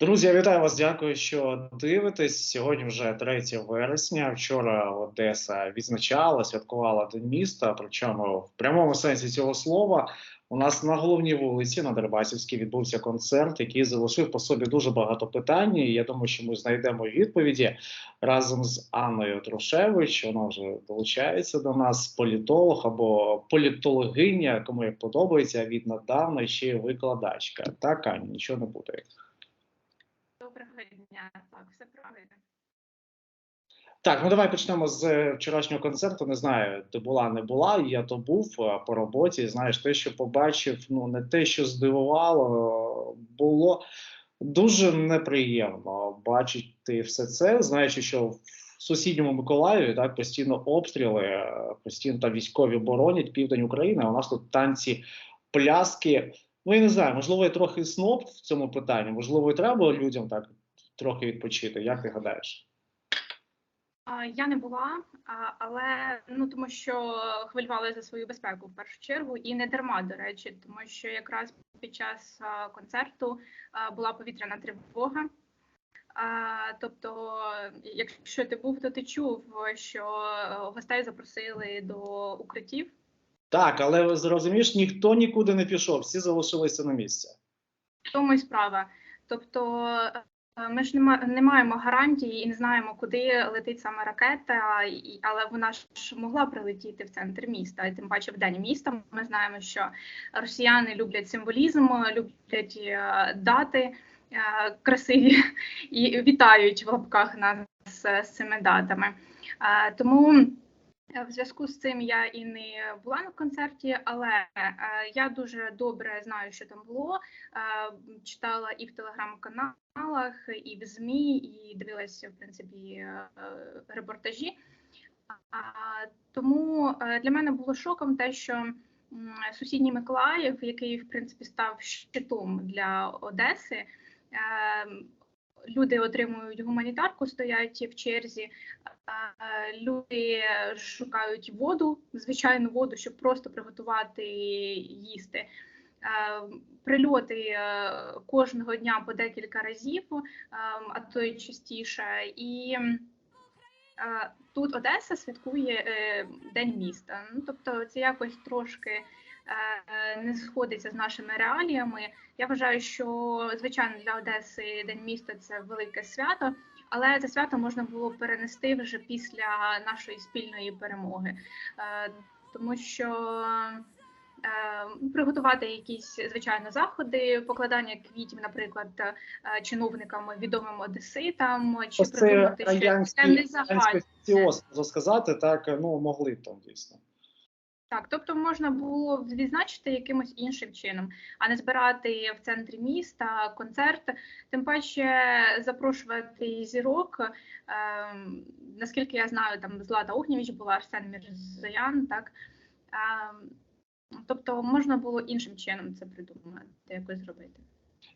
Друзі, вітаю вас. Дякую, що дивитесь. Сьогодні вже 3 вересня. Вчора Одеса відзначала, святкувала День міста. Причому в прямому сенсі цього слова у нас на головній вулиці на Дербасівській відбувся концерт, який залишив по собі дуже багато питань. Я думаю, що ми знайдемо відповіді разом з Анною Трушевич. Вона вже долучається до нас, політолог або політологиня, кому як подобається. Від недавно ще й викладачка. Так, Аня, нічого не буде. Доброго дня, так, все правильно. Так, ну давай почнемо з е, вчорашнього концерту. Не знаю, ти була, не була. Я то був по роботі. Знаєш, те, що побачив, ну не те, що здивувало, було дуже неприємно бачити все це, знаючи, що в сусідньому Миколаєві так постійно обстріли, е, постійно там військові боронять південь України. А у нас тут танці, пляски. Ну я не знаю, можливо, я трохи сноб в цьому питанні. Можливо, і треба людям так трохи відпочити. Як ти гадаєш? Я не була, але ну тому що хвилювалася за свою безпеку в першу чергу, і не дарма, до речі, тому що якраз під час концерту була повітряна тривога. Тобто, якщо ти був, то ти чув, що гостей запросили до укриттів. Так, але зрозумієш, ніхто нікуди не пішов, всі залишилися на місці. В тому і справа. Тобто е, ми ж не, ма- не маємо гарантії і не знаємо, куди летить саме ракета, але вона ж могла прилетіти в центр міста, і тим паче в день міста. Ми знаємо, що росіяни люблять символізм, люблять е, дати е, красиві і вітають в лапках нас з цими датами. Тому В зв'язку з цим я і не була на концерті, але е, я дуже добре знаю, що там було. Е, читала і в телеграм-каналах, і в ЗМІ, і дивилася, в принципі, е, репортажі. Тому е, для мене було шоком те, що сусідній Миколаїв, який в принципі став щитом для Одеси, е, люди отримують гуманітарку, стоять в черзі. Люди шукають воду, звичайну воду, щоб просто приготувати їсти. Прильоти е, кожного дня по декілька разів, е, а то й частіше. І е, тут Одеса святкує День міста. Ну тобто, це якось трошки не сходиться з нашими реаліями. Я вважаю, що звичайно для Одеси День міста це велике свято. Але це свято можна було перенести вже після нашої спільної перемоги, Е, тому що е, приготувати якісь звичайно заходи, покладання квітів, наприклад, е, чиновникам відомим одеситам, чи це придумати щось це не загальне. сказати, так ну могли б там дійсно. Так, тобто можна було відзначити якимось іншим чином, а не збирати в центрі міста концерт, тим паче запрошувати зірок. Ем, наскільки я знаю, там Злата Огнєвіч була Арсен Мірзоян, так ем, тобто можна було іншим чином це придумати, якось зробити.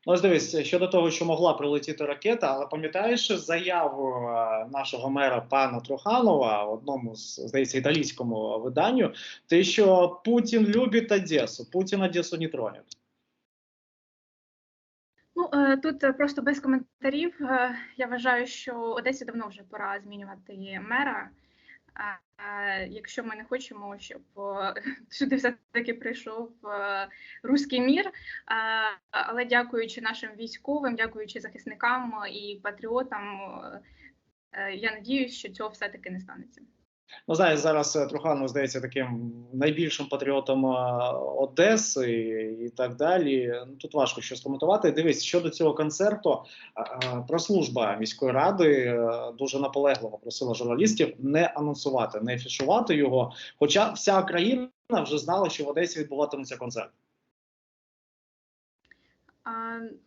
Ну, ось дивись, щодо того, що могла прилетіти ракета, але пам'ятаєш заяву е, нашого мера пана Труханова в одному з здається італійському виданню, те, що Путін любить Одесу, Путін Одесу не троне. Ну е, тут просто без коментарів. Е, Я вважаю, що Одесі давно вже пора змінювати мера. Е, Якщо ми не хочемо, щоб сюди все таки прийшов руський мір. Але дякуючи нашим військовим, дякуючи захисникам і патріотам, е, я надіюсь, що цього все таки не станеться. Ну, знаєш, зараз е, Труханов здається таким найбільшим патріотом е, Одеси і так далі. Ну тут важко щось коментувати. Дивись, щодо цього концерту, е, е, прес-служба міської ради дуже наполегливо просила журналістів не анонсувати, не афішувати його. Хоча вся країна вже знала, що в Одесі відбуватиметься концерт.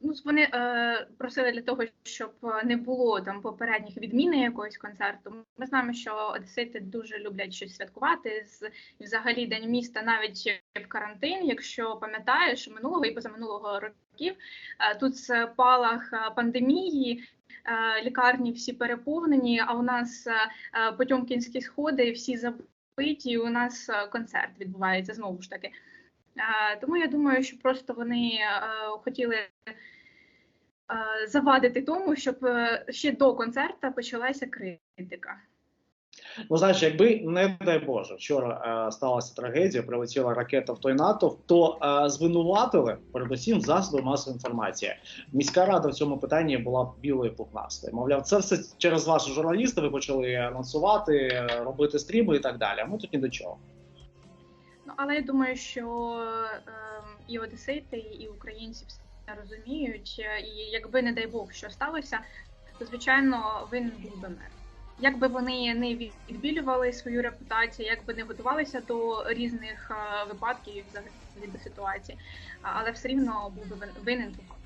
Ну, вони е, просили для того, щоб не було там попередніх відміни якогось концерту. Ми знаємо, що одесити дуже люблять щось святкувати. З взагалі день міста навіть в карантин. Якщо пам'ятаєш, минулого і позаминулого років е, тут спалах е, пандемії. е, Лікарні всі переповнені, а у нас е, е, Потьомкінські сходи всі забиті. і У нас е, концерт відбувається знову ж таки. Е, Тому я думаю, що просто вони е, хотіли завадити тому, щоб е, ще до концерту почалася критика. Ну, знаєш, якби не дай Боже, вчора е, сталася трагедія, прилетіла ракета в той натовп, то е, звинуватили передусім засоби масової інформації. Міська рада в цьому питанні була білою пухнастою. Мовляв, це все через вас, журналісти. Ви почали анонсувати, е, робити стріми і так далі. А ми тут ні до чого. Ну але я думаю, що е, і одесити, і українці все розуміють. І якби не дай Бог, що сталося, то звичайно винен був би мер. Якби вони не відбілювали свою репутацію, якби не готувалися до різних е, випадків взагалі до ситуації, але все рівно був би винен Туханов.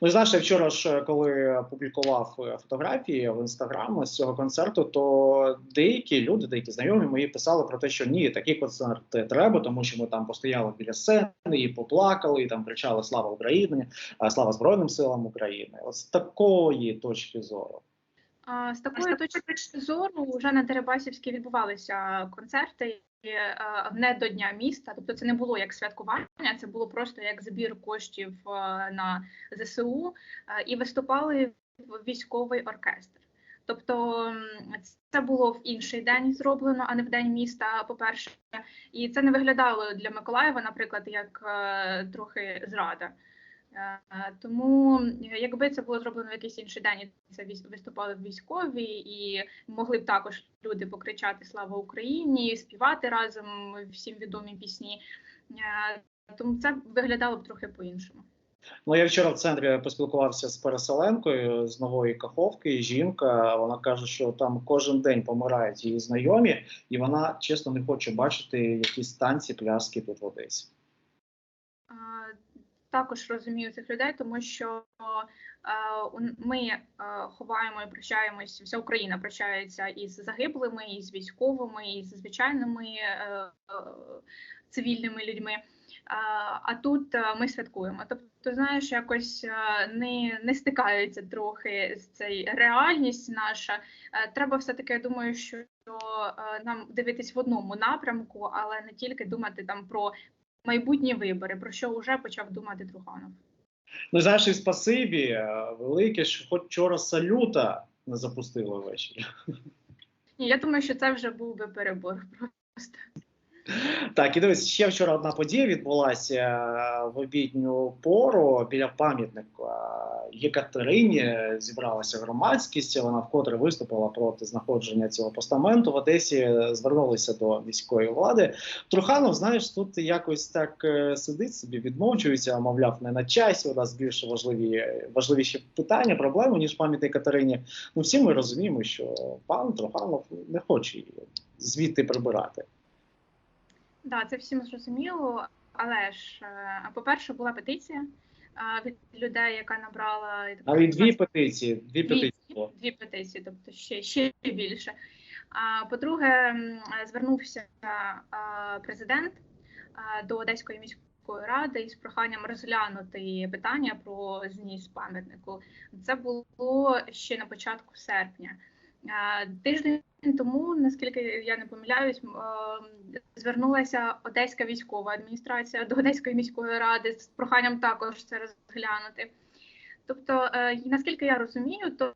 Ну і знаєш, я вчора ж коли публікував е, фотографії в інстаграм з цього концерту, то деякі люди, деякі знайомі мої писали про те, що ні, такі концерти треба, тому що ми там постояли біля сцени, і поплакали, і там кричали Слава Україні, слава Збройним силам України. От з такої точки зору. З такої точки зору вже на Дерибасівській відбувалися концерти не до Дня міста, тобто це не було як святкування, це було просто як збір коштів на ЗСУ і виступали в військовий оркестр. Тобто це було в інший день зроблено, а не в день міста. По перше, і це не виглядало для Миколаєва, наприклад, як трохи зрада. Тому якби це було зроблено в якийсь інший день, це виступали військові, і могли б також люди покричати Слава Україні, співати разом всім відомі пісні. Тому це виглядало б трохи по-іншому. Ну, я вчора в центрі поспілкувався з переселенкою з нової каховки. Жінка вона каже, що там кожен день помирають її знайомі, і вона чесно не хоче бачити якісь танці, пляски тут в Одесі також розумію цих людей, тому що е, ми е, ховаємо і прощаємось. Вся Україна прощається із загиблими, із військовими, із звичайними е, цивільними людьми. А тут ми святкуємо. Тобто, знаєш, якось не не стикаються трохи з цією реальність наша. Треба все таки, я думаю, що нам дивитись в одному напрямку, але не тільки думати там про майбутні вибори, про що вже почав думати Труханов. Ну знаєш, і спасибі е, велике, що хоч вчора салюта не запустила ввечері. Ні, я думаю, що це вже був би перебор просто. Так, і дивись, ще вчора одна подія відбулася е, в обідню пору біля пам'ятника Єкатерині. Зібралася громадськість. Вона вкотре виступила проти знаходження цього постаменту. В Одесі звернулися до міської влади. Труханов, знаєш, тут якось так е, сидить собі, відмовчується, мовляв, не на часі. У нас більше важливі важливіші питання, проблеми ніж пам'ятник Катерині. Ну всі ми розуміємо, що пан Труханов не хоче її звідти прибирати. Да, це всім зрозуміло. Але ж, е, по-перше, була петиція від людей, яка набрала Але дві петиції. Дві, дві петиції. Дві петиції, тобто ще ще більше. А по-друге, звернувся президент до Одеської міської ради із проханням розглянути питання про зніс пам'ятнику. Це було ще на початку серпня. Тиждень тому, наскільки я не помиляюсь, звернулася Одеська військова адміністрація до Одеської міської ради з проханням також це розглянути. Тобто, е, наскільки я розумію, то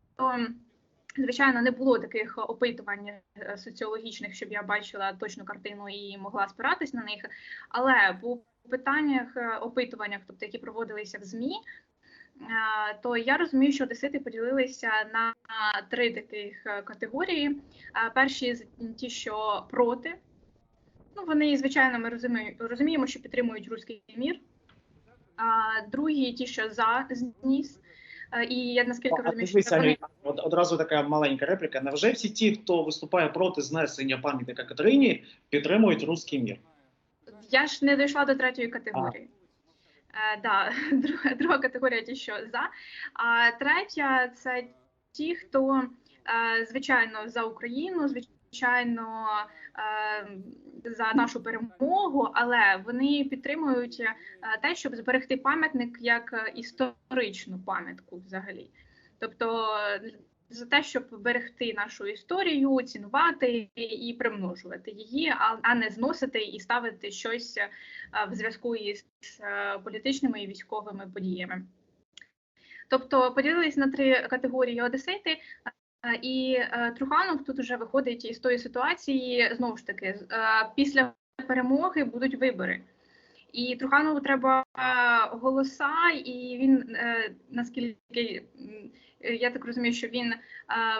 звичайно не було таких опитувань е, соціологічних, щоб я бачила точну картину і могла спиратись на них. Але по питаннях е, опитуваннях, тобто які проводилися в змі, то я розумію, що одесити поділилися на три таких е, категорії. Перші ті, що проти. Ну, вони, звичайно, ми розуміємо, що підтримують руський мір. А другі ті, що за зніс. І я наскільки розумію, що це вони... одразу така маленька репліка. Невже всі ті, хто виступає проти знесення пам'ятника Катерині, підтримують руський мір? Я ж не дійшла до третьої категорії. Е, да, друга, друга категорія ті, що за. А третя це ті, хто е, звичайно за Україну, звичайно е, за нашу перемогу, але вони підтримують те, щоб зберегти пам'ятник як історичну пам'ятку взагалі. Тобто за те, щоб берегти нашу історію, цінувати і примножувати її, а не зносити і ставити щось в зв'язку із політичними і військовими подіями. Тобто поділились на три категорії одесити, е, і е, Труханов тут вже виходить із тої ситуації, знову ж таки, е, після перемоги будуть вибори. І Труханову треба е, голоса, і він е, наскільки е, я так розумію, що він е,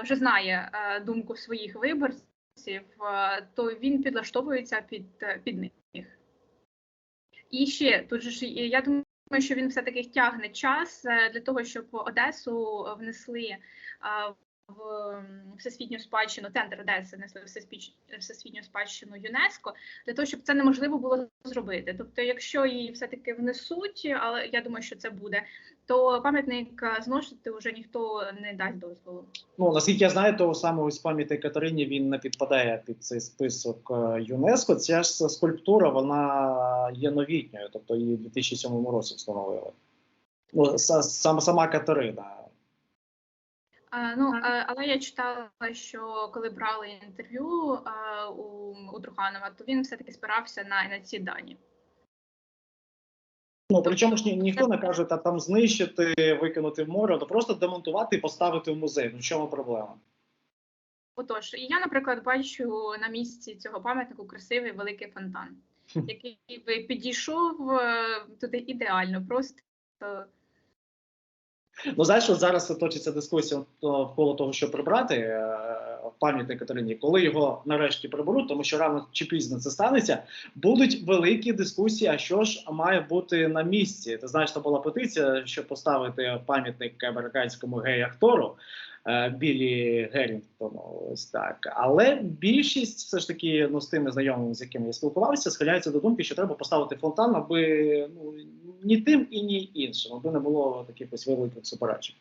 вже знає е, думку своїх виборців, е, то він підлаштовується під, е, під них. І ще тут же ж е, я думаю, що він все-таки тягне час е, для того, щоб Одесу внесли е, в всесвітню спадщину, центр Одеси внесли в всесвітню спадщину ЮНЕСКо, для того, щоб це неможливо було зробити. Тобто, якщо її все-таки внесуть, але я думаю, що це буде, то пам'ятник е, зносити вже ніхто не дасть дозволу. Ну наскільки я знаю, то саме ось пам'ятник Катерині він не підпадає під цей список е, ЮНЕСКо. Ця ж скульптура вона є новітньою, тобто її в 2007 році встановили. Ну, сама сама Катерина. А, ну, е, але я читала, що коли брали інтерв'ю у, у Труханова, то він все-таки спирався на, на ці дані. Ну причому ж ні, ніхто не каже, та там знищити, викинути в море, то просто демонтувати і поставити в музей. Ну в чому проблема? Отож, я, наприклад, бачу на місці цього пам'ятнику красивий великий фонтан, який би підійшов е, туди ідеально, просто Ну знаєш, от зараз точиться дискусія навколо того, що прибрати е, пам'ятник Катерині. Коли його нарешті приберуть, тому що рано чи пізно це станеться, будуть великі дискусії. А що ж має бути на місці? Ти знаєш, це була петиція, щоб поставити пам'ятник американському гей-актору е, Білі Геррінгтону. Ось так. Але більшість, все ж таки, ну з тими знайомими, з якими я спілкувався, схиляється до думки, що треба поставити фонтан, аби ну ні тим і ні іншим, аби не було таких ось великих суперечок.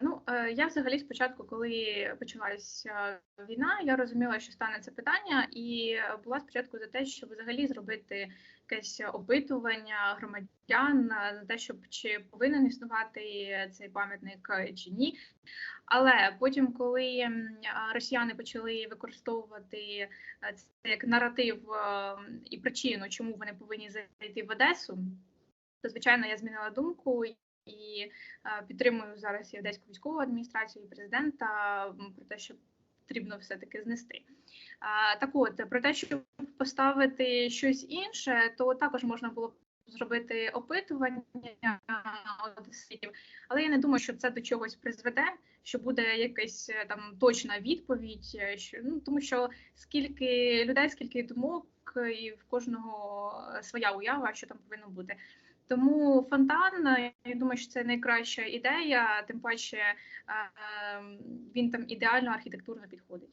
Ну, е, я взагалі спочатку, коли почалася війна, я розуміла, що стане це питання, і була спочатку за те, щоб взагалі зробити якесь опитування громадян на те, щоб чи повинен існувати цей пам'ятник е, чи ні. Але потім, коли росіяни почали використовувати е, це як наратив е, і причину, чому вони повинні зайти в Одесу, то звичайно я змінила думку і е, підтримую зараз і Одеську військову адміністрацію, і президента про те, що потрібно все-таки знести. Так от, про те, щоб поставити щось інше, то також можна було зробити опитування одеситів, але я не думаю, що це до чогось призведе, що буде якась е, там точна відповідь, е, що ну тому що скільки людей, скільки думок, і в кожного своя уява, що там повинно бути. Тому фонтан, е, я думаю, що це найкраща ідея, тим паче е, е, він там ідеально архітектурно підходить.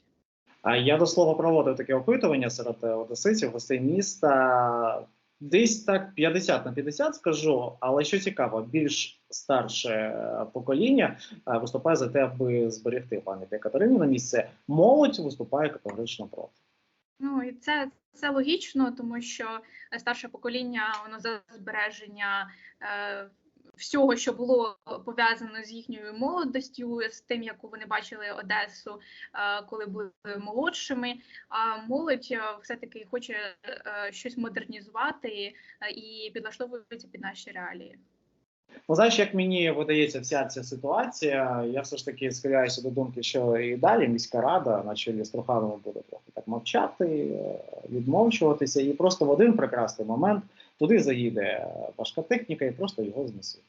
Я до слова проводив таке опитування серед е, одеситів, гостей міста. Десь так 50 на 50 скажу, але що цікаво, більш старше покоління виступає за те, аби зберегти пам'ятник Катерині на місце. Молодь виступає категорично проти. Ну і це, це логічно, тому що е, старше покоління воно за збереження е, всього, що було пов'язано з їхньою молодостю, з тим, яку вони бачили Одесу, е, коли були молодшими. А молодь е, все-таки хоче е, щось модернізувати і підлаштовується під наші реалії. Ну, знаєш, як мені видається вся ця ситуація, я все ж таки схиляюся до думки, що і далі міська рада на чолі з Трухановим буде трохи так мовчати, е, відмовчуватися, і просто в один прекрасний момент туди заїде важка техніка і просто його знесуть.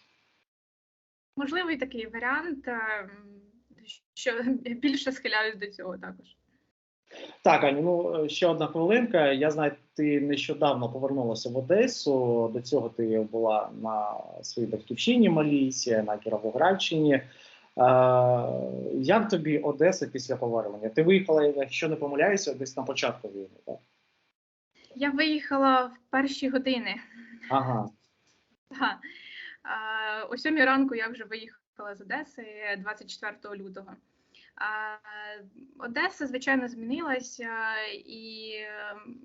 Можливий такий варіант, е, що більше схиляюсь до цього також. Так, Аню, ну ще одна хвилинка. Я знаю, ти нещодавно повернулася в Одесу. До цього ти була на своїй батьківщині Малісі, на Кіровоградщині. Е, як тобі Одеса після повернення? Ти виїхала, якщо не помиляюся, десь на початку війни, так? Я виїхала в перші години. Ага. Так. А, О сьомій ранку я вже виїхала з Одеси 24 лютого. Одеса, звичайно, змінилася, і ем,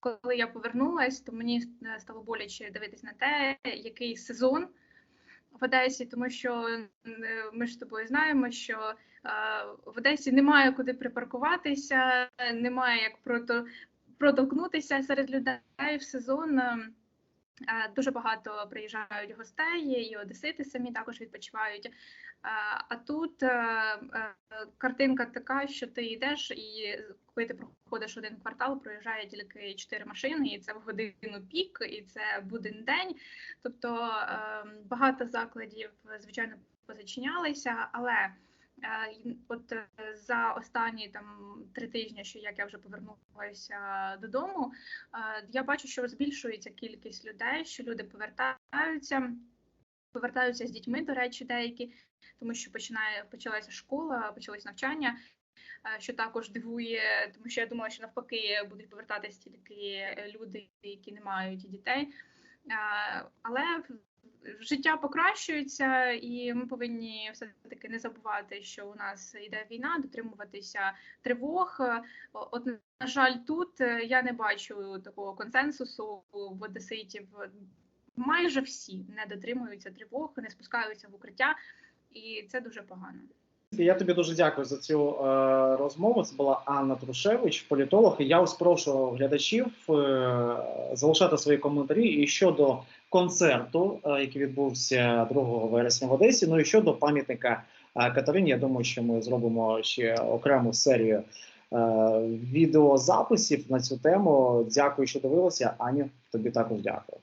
коли я повернулася, то мені стало боляче дивитись на те, який сезон в Одесі, тому що ми ж з тобою знаємо, що е, в Одесі немає куди припаркуватися, немає як прото, протолкнутися серед людей в сезон. Ем, Е, Дуже багато приїжджають гостей, і одесити самі також відпочивають. Е, А тут е, картинка така, що ти йдеш, і коли ти проходиш один квартал, проїжджає тільки чотири машини, і це в годину пік, і це буден день. Тобто е, багато закладів, звичайно, позачинялися, але от е, за останні там три тижні, що як я вже повернулася додому, е, я бачу, що збільшується кількість людей, що люди повертаються. Повертаються з дітьми, до речі, деякі, тому що починає почалася школа, почалось навчання, е, що також дивує, тому що я думала, що навпаки будуть повертатись тільки люди, які не мають дітей. Е, Але життя покращується, і ми повинні все таки не забувати, що у нас йде війна, дотримуватися тривог. Е, От на жаль, тут е, я не бачу такого консенсусу в одеситів. Майже всі не дотримуються тривог, не спускаються в укриття, і це дуже погано. Я тобі дуже дякую за цю е, розмову. Це була Анна Трушевич, політолог. І я ось прошу глядачів е, залишати свої коментарі і щодо концерту, е, який відбувся 2 вересня в Одесі. Ну і щодо пам'ятника е, Катерині. Я думаю, що ми зробимо ще окрему серію е, відеозаписів на цю тему. Дякую, що дивилися. Аню, тобі також дякую.